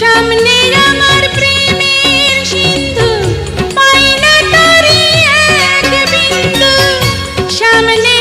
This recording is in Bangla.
সামনে আমার প্রেমের সিন্ধু পাই না তারি এক বিন্দু। সামনে